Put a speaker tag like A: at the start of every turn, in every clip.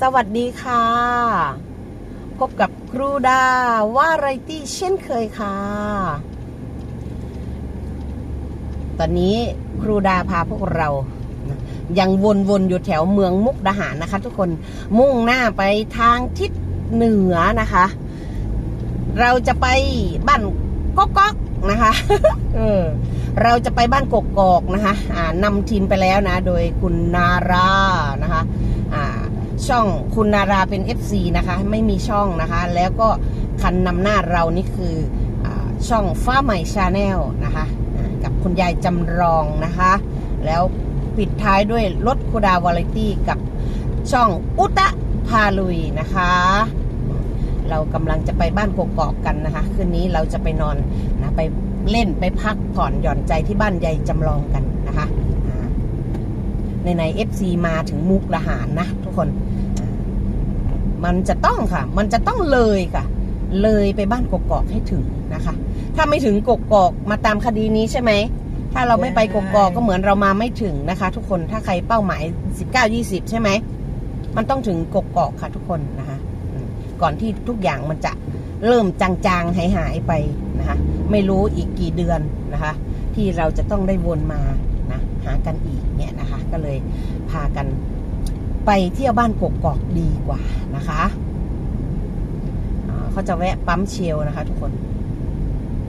A: สวัสดีค่ะ พบกับครูดาว่าไรตี้เช่นเคยค่ะ ตอนนี้ครูดาพาพวกเรา ยังวนๆอยู่แถวเมืองมุกดาหารนะคะ ทุกคนมุ่งหน้าไปทางทิศเหนือนะคะ เราจะไปบ้านก๊อกก๊อกนะคะเออเราจะไปบ้านกกอกนะคะ อ่านำทีมไปแล้วนะ โดยคุณนารานะคะ อ่า ช่องคุณนาราเป็น FC นะคะ ไม่มีช่องนะคะ แล้วก็คันนำหน้าเรานี่คืออช่องฟ้าใหม่ชาแนลนะคะ กับคุณยายจำลองนะคะ แล้วปิดท้ายด้วยรถคูดาวาไรตี้กับช่องอุตะพาลุยนะคะ เรากำลังจะไปบ้านกกอกกันนะคะ คืนนี้เราจะไปนอนนะไปเล่นไปพักผ่อนหย่อนใจที่บ้านยายจำลองกันนะคะในในเอฟซีมาถึงมุกละหารนะทุกคน มันจะต้องค่ะ มันจะต้องเลยค่ะ เลยไปบ้านกกอกให้ถึงนะคะ ถ้าไม่ถึงกกอกมาตามคดีนี้ใช่ไหม ถ้าเราไม่ไปกกอกก็เหมือนเรามาไม่ถึงนะคะ ทุกคน ถ้าใครเป้าหมาย 19 20 ใช่ไหม มันต้องถึงกกอกค่ะทุกคนนะคะอืมก่อนที่ทุกอย่างมันจะเริ่มจางๆหายหายๆไปนะคะ ไม่รู้อีกกี่เดือนนะคะ ที่เราจะต้องได้วนมานะหากันอีกเนี่ยนะคะ ก็เลยพากัน ไปเที่ยวบ้านกกอกดีกว่านะคะเขาจะแวะปั๊มเชลนะคะทุกคน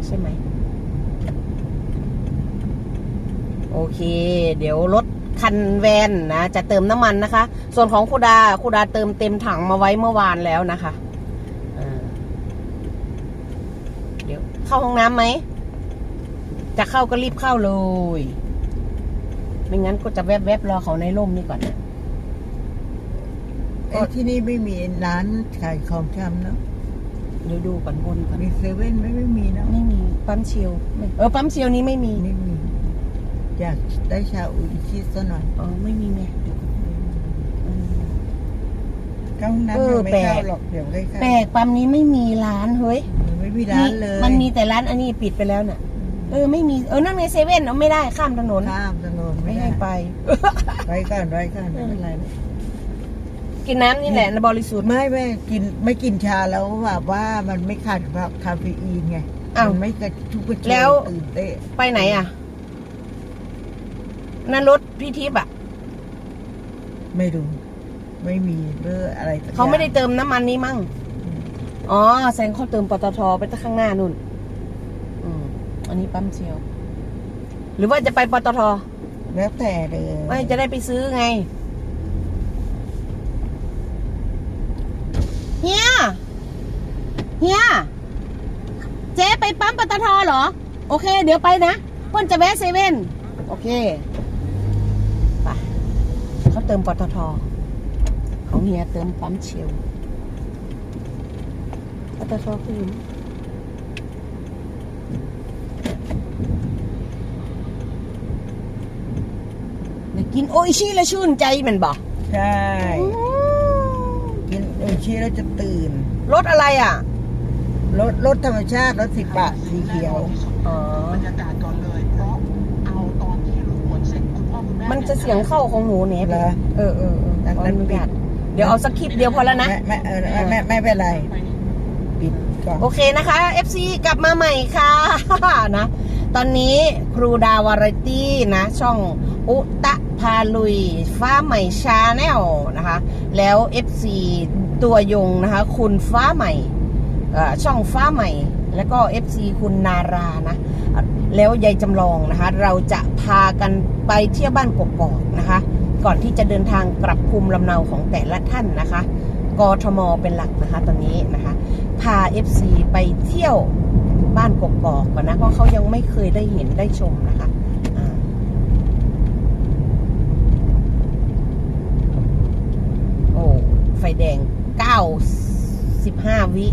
A: ใช่ไหม โอเค เดี๋ยวรถคันแวนนะ จะเติมน้ำมันนะคะ ส่วนของคูดาคูดาเติมเต็มถังมาไว้เมื่อวานแล้วนะคะเดี๋ยวเข้าห้องน้ำไหม จะเข้าก็รีบเข้าเลย ไม่งั้นก็จะแวบๆรอเขาในร่มนี่ก่อนนะ
B: อ้ยที่นี่ไม่มีร้านขายของชำเนอะ
A: เดี๋ยวดูก่อนบนก่อน
B: มีเซเว่นไหม่ไม่มีนะ
A: ไม่มีปั๊มเชียวไม่เออปั๊มเชียวนี้ไม่มี
B: ไม่มีอยากได้ชาอุอิชิซะหน่อย
A: อ๋อไม่มีไงเดี๋ยวก่อนอืม
B: เข้าห้องน้ำ
A: เออ
B: ยังไม่
A: แปลก
B: เข้าหรอกเดี๋ยวได้เข้า
A: แปลกปั๊มนี้ไม่มีร้านเฮ้ย
B: ไม่มีร้านเลย
A: มันมีแต่ร้านอันนี้ปิดไปแล้วน่ะ เออไม่มีเออนั่นไงเซเว่นเอาไม่ได้ข้ามถนน
B: ข้ามถนน
A: ไม่
B: ไม่
A: ให้
B: ได้
A: ไป
B: ไปก่อนไปก่อนไม่เป็นไร
A: กินน้ำนี่แหละบริสุทธิ์
B: ไม่ไม่กินไม่กินชาแล้วแบบว่ามันไม่ขาดคาเฟอีนไง
A: อ้าว
B: มันไม่กระทุกกระชวย
A: แล้ว
B: ตื่นเต้น
A: ไปไหนอะนั่นรถพี่ทิพย์อะ
B: ไม่รู้ไม่มีเรื่องอะไรสัก
A: เขาไม่ได้
B: อย่
A: เติมน้ำมันนี้มั่ง
B: ง
A: อ๋อแซงเขาเติมปตทไปตั้งข้างหน้านู่น อืม อันนี้ปั๊มเชียวหรือว่าจะไปปตท
B: แล้วแต่เลย
A: ไม่จะได้ไปซื้อไง เฮีย เฮีย เจ๊ไปปั๊มปตทเหรอ โอเค เดี๋ยวไปนะเพิ่นจะแวะเซเว่น โอเค ไป เขาเติมปตท ของเฮียเติมปั๊มเชียวปตทคืออยู่กินโออิชิแล้วชื่นใจมันบอก
B: ใช่ ออิชิแล้วจะตื่น
A: รถอะไรอะ
B: รถรถธรรมชาติรถสิบบาทสีเขียว
A: อ๋อ
C: บรรยากาศก่อนเลย เพราะเอาตอนที่รู้ผลเสร็จคุณพ่อคุณแม่
A: มันจะเสียงเข้าของหนูเนี่ย
B: เหรอ
A: เออเออเออ
B: ดังนั้นปิด
A: เดี๋ยวเอาสักคลิปเดียวพอแล้วนะ
B: ไม่ไม่เออไม่ไม่ไม่เป็นไร ปิดก่อน
A: โอเคนะคะ FC กลับมาใหม่ค่ะ นะ ตอนนี้ครูดาวารตี้นะ ช่องอุตะพาลุยฟ้าใหม่ชาแนลนะคะ แล้ว FC ตัวยงนะคะ คุณฟ้าใหม่ช่องฟ้าใหม่ แล้วก็ FC คุณนารานะ แล้วยายจำลองนะคะ เราจะพากันไปเที่ยวบ้านกกอกนะคะ ก่อนที่จะเดินทางกลับภูมิลำเนาของแต่ละท่านนะคะกทมเป็นหลักนะคะตอนนี้นะคะ พา FC ไปเที่ยวบ้านกกอกก่อนนะ เพราะเขายังไม่เคยได้เห็นได้ชมนะคะโอ้ไฟแดง 95วิ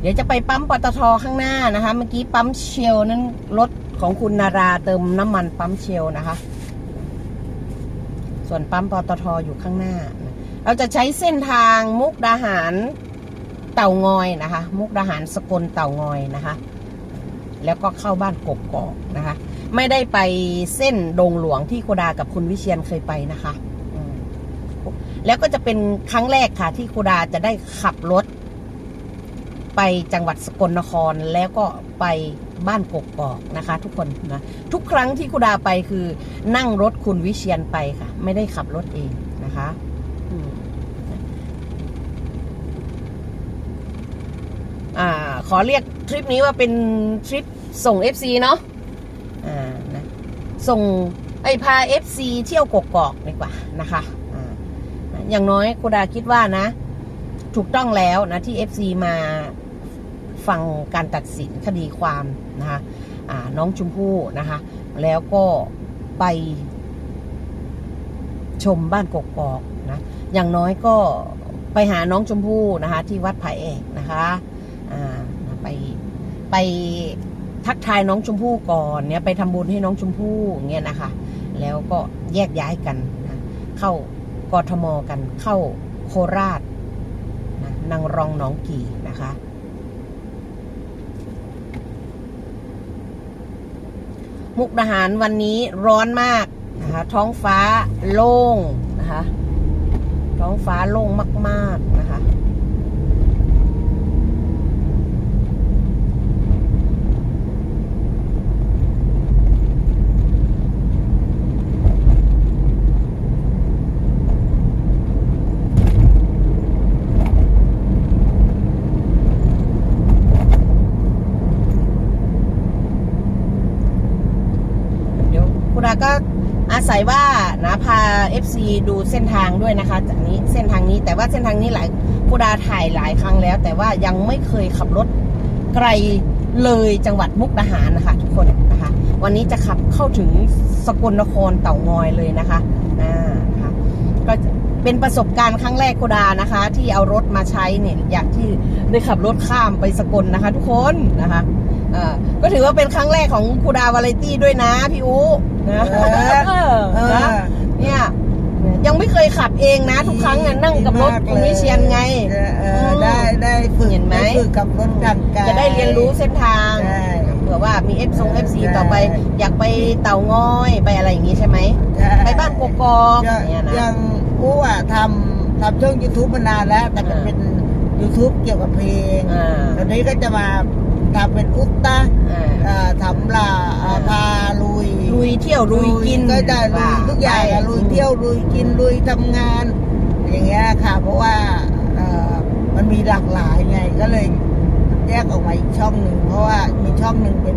A: เดี๋ยวจะไปปั๊มปตทข้างหน้านะคะ เมื่อกี้ปั๊มเชลนั้นรถของคุณนาราเติมน้ำมันปั๊มเชลนะคะ ส่วนปั๊มปตทอยู่ข้างหน้า เราจะใช้เส้นทางมุกดาหารเต่างอยนะคะ มุกดาหารสกลเต่างอยนะคะ แล้วก็เข้าบ้านกกอกนะคะ ไม่ได้ไปเส้นดงหลวงที่โคดากับคุณวิเชียนเคยไปนะคะ แล้วก็จะเป็นครั้งแรกค่ะ ที่โคดาจะได้ขับรถ ไปจังหวัดสกลนครแล้วก็ไปบ้านกกอกนะคะ ทุกคนนะทุกครั้งที่โคดาไปคือนั่งรถคุณวิเชียนไปค่ะ ไม่ได้ขับรถเองนะคะอ่า ขอเรียกทริปนี้ว่าเป็นทริปส่ง FC เนาะอ่านะส่งไอพา FC เที่ยวกกอกดีกว่านะคะ อย่างน้อยกูดาคิดว่านะ ถูกต้องแล้วนะที่ FC มาฟังการตัดสินคดีความนะคะน้องชมพู่นะคะ แล้วก็ไปชมบ้านกกอกนะ อย่างน้อยก็ไปหาน้องชมพู่นะคะ ที่วัดไผ่เอกนะคะไปไปทักทายน้องชมพู่ก่อนเนี่ยไปทำบุญให้น้องชมพู่เงี้ยนะคะ แล้วก็แยกย้ายกันนะเข้า กทมกันเข้าโคราชนะนางรองน้องกี่นะคะ มุกดาหารวันนี้ร้อนมากนะคะท้องฟ้าโล่งนะคะ ท้องฟ้าโล่งมาก ๆ นะคะ เดี๋ยวคุณอาก็อาศัยว่านะพา FC ดูเส้นทางด้วยนะคะ จากนี้เส้นทางนี้แต่ว่าเส้นทางนี้หลายคุณอาถ่ายหลายครั้งแล้ว แต่ว่ายังไม่เคยขับรถไกลเลยจังหวัดมุกดาหารนะคะ ทุกคนนะคะ วันนี้จะขับเข้าถึงสกลนครเต่างอยเลยนะคะอ่านะคะก็เป็นประสบการณ์ครั้งแรกคุณอานะคะ ที่เอารถมาใช้เนี่ยอยากที่ได้ขับรถข้ามไปสกลนะคะ ทุกคนนะคะอ่าก็ถือว่าเป็นครั้งแรกของคูดาวาไรตี้ด้วยนะพี่อูนะ
B: เออ
A: เออ
B: เออ
A: นะเนี่ย ยังไม่เคยขับเองนะ ทุกครั้งอะนั่งกับรถคุณวิเชียนไง
B: เออเออได้ได้ฝึก
A: เห็นไหม
B: ด้ฝึกกับรถทางไกล
A: จะได้เรียนรู้เส้นทาง
B: ใช่
A: เผื่อว่ามีเอฟซงเอฟซี
B: ใช่
A: ต่อไป อยากไปเต่างอยไปอะไรอย่างงี้ใช่ไหม
B: ใช่
A: ไปบ้านกกอก
B: ยัง
A: เนี่ยนะ
B: ยังอู้อะทำทำช่อง YouTube มานานแล้ว แต่มัน
A: อ่า
B: เป็น YouTube เกี่ยวกับเพลง
A: อ่า
B: ตอนนี้ก็จะมา ทำเป็นอุตตะ
A: อ่า
B: อ่าทำลาอ่า
A: อ่า
B: พาลุย
A: ลุยเที่ยวลุยกิน
B: ก็ได้ลุยทุกอย่างอะ
A: ไป
B: ลุยเที่ยวลุยกินลุยทำงาน อย่างเงี้ยค่ะ เพราะว่าเอ่อมันมีหลากหลายไงก็เลยแยกออกมาอีกช่องหนึ่งเพราะว่ามีช่องหนึ่งเป็น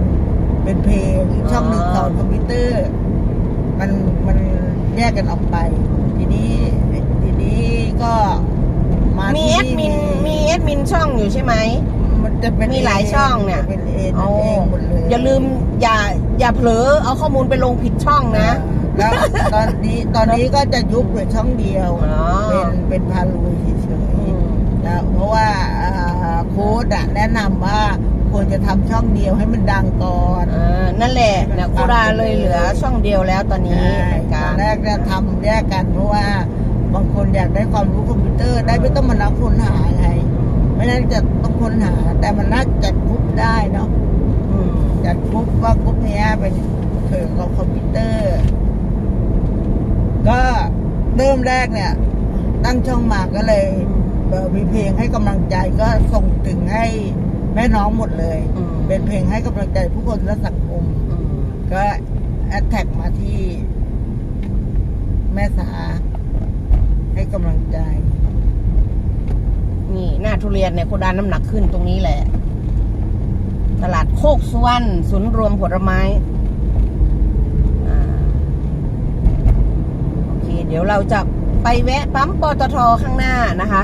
B: เป็นเพลงอีกช่องหนึ่งสอนคอมพิวเตอร์ มันมันแยกกันออกไป ทีนี้ทีนี้ก็มา
A: มี
B: ที่
A: แอดมินมีแอดมินช่องอยู่ใช่ไหม
B: มันจะเป็น
A: มีหลายช่องเนี่ย
B: จะเป็นเอง
A: เอา
B: เองหมดเลย
A: อย่าลืมอย่าอย่าเผลอเอาข้อมูลไปลงผิดช่องนะ
B: แล้วตอนนี้ตอนนี้ก็จะยุบเหลือช่องเดียว
A: อ๋อ
B: เป็นเป็นพาลุยเฉย
A: อืม
B: ๆแล้วเพราะว่าอ่าโค้ดอะแนะนำว่าควรจะทำช่องเดียวให้มันดังก่อน
A: อ่านั่นแหละนะคุราเลยเหลือช่องเดียวแล้วตอนนี้
B: ใช่
A: ใน
B: ต
A: กา
B: อ
A: ร
B: นแรกจะทำแยกกันเพราะว่าบางคนอยากได้ความรู้คอมพิวเตอร์ได้ไม่ต้องมานับค้นหาไง ไม่นั้นจะต้องค้นหา แต่มันน่าจัดกรุ๊ปได้เนาะ
A: อืม
B: จัดกรุ๊ปว่ากรุ๊ปเนี้ยเป็นเกี่ยวกับคอมพิวเตอร์ ก็เริ่มแรกเนี่ย ตั้งช่องมาก็เลยเอ่อมีเพลงให้กำลังใจก็ส่งถึงให้แม่น้องหมดเลย
A: อืม
B: เป็นเพลงให้กำลังใจผู้คนและสังคม
A: อืม
B: ก็แอดแท็กมาที่ แม่สาให้กำลังใจ
A: นี่หน้าทุเรียนเนี่ยโคดานน้ำหนักขึ้นตรงนี้แหละ ตลาดโคกสุวรรณศูนย์รวมผลไม้อ่าโอเค เดี๋ยวเราจะไปแวะปั๊มปตทข้างหน้านะคะ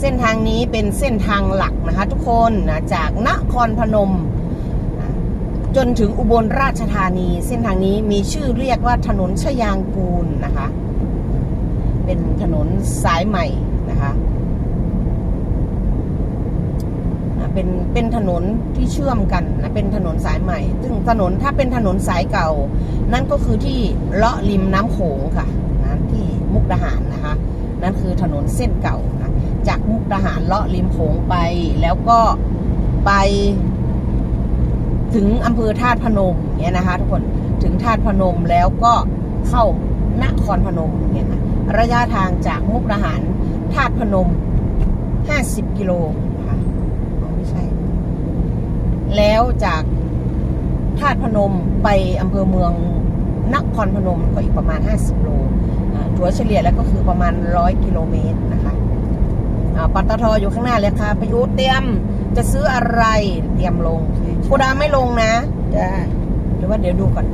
A: เส้นทางนี้เป็นเส้นทางหลักนะคะ ทุกคนนะจากนครพนม จนถึงอุบลราชธานี เส้นทางนี้มีชื่อเรียกว่าถนนชยางกูลนะคะ เป็นถนนสายใหม่นะคะเป็นเป็นถนนที่เชื่อมกันนะเป็นถนนสายใหม่ ซึ่งถนนถ้าเป็นถนนสายเก่า นั่นก็คือที่เลาะริมน้ำโขงค่ะนะที่มุกดาหารนะคะ นั่นคือถนนเส้นเก่านะจากมุกดาหารเลาะริมโขงไป แล้วก็ไปถึงอำเภอธาตุพนมเนี่ยนะคะ ทุกคนถึงธาตุพนมแล้วก็เข้านครพนมเนี่ยนะ ระยะทางจากมุกดาหารธาตุพนม 50 กิโลนะคะอ๋อไม่ใช่ แล้วจากธาตุพนมไปอำเภอเมืองนครพนมก็อีกประมาณ 50 โลอ่าถัวเฉลี่ยแล้วก็คือประมาณ 100 กิโลเมตรนะคะอ่าปตทอยู่ข้างหน้าเลยค่ะประยุทธ์เตรียมจะซื้ออะไรเตรียมลงโคดาไม่ลงนะ
B: จ้า
A: หรือว่าเดี๋ยวดูก่อน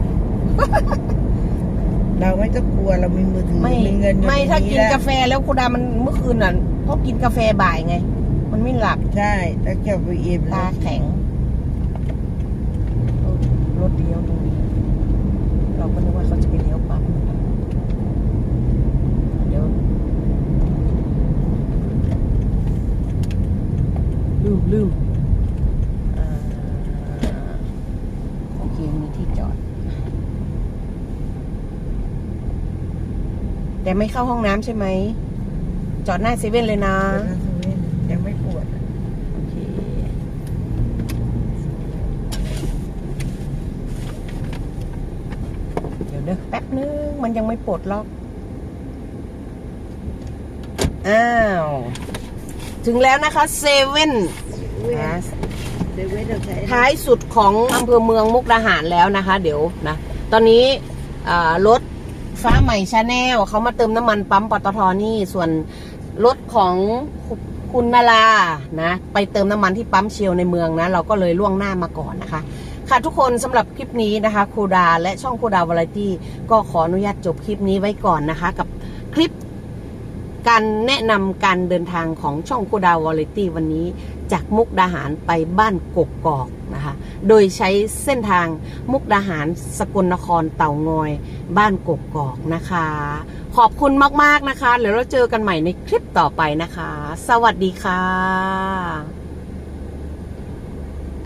B: เราไม่ต้องกลัวเรามีมือถือ
A: ไม่
B: มีเงินอยู่
A: ไม่
B: ใน
A: ถ้ากิน
B: แล้ว
A: กาแฟแล้วโคดามันเมื่อคืนน่ะเพราะกินกาแฟบ่ายไง มันไม่หลับ
B: ใช่แล้วเก็บไปอิ่ม
A: ตาแข็งรถเลี้ยวตรงนี้เราก็นึกว่าเขาจะไปเลี้ยวปั๊บเดี๋ยวลืมลืมอ่าโอเค มีที่จอด แต่ไม่เข้าห้องน้ำใช่ไหม จอดหน้าเซเว่นเลยนะ
B: ยังไม่ปวด
A: โอเค เดี๋ยวเด้อแป๊บนึง มันยังไม่ปลดล็อก อ้าว ถึงแล้วนะคะเซเว่น
B: เซเว่นเราใช้
A: ท้ายสุดของอำเภอเมืองมุกดาหารแล้วนะคะ เดี๋ยวนะ ตอนนี้อ่ารถ ฟ้าใหม่ชาแนลเขามาเติมน้ำมันปั๊มปตทนี่ส่วนรถของคุณนารานะ ไปเติมน้ำมันที่ปั๊มเชียวในเมืองนะ เราก็เลยล่วงหน้ามาก่อนนะคะ ค่ะทุกคนสำหรับคลิปนี้นะคะครูดาและช่องครูดาวาไรตี้ก็ขออนุญาตจบคลิปนี้ไว้ก่อนนะคะ กับคลิป การแนะนำการเดินทางของช่องคูดาวอลเลตี้วันนี้ จากมุกดาหารไปบ้านกกกอกนะคะ โดยใช้เส้นทางมุกดาหารสกลนครเต่างอย บ้านกกกอกนะคะ ขอบคุณมาก ๆ นะคะเดี๋ยวเราเจอกันใหม่ในคลิปต่อไปนะคะ สวัสดีค่ะ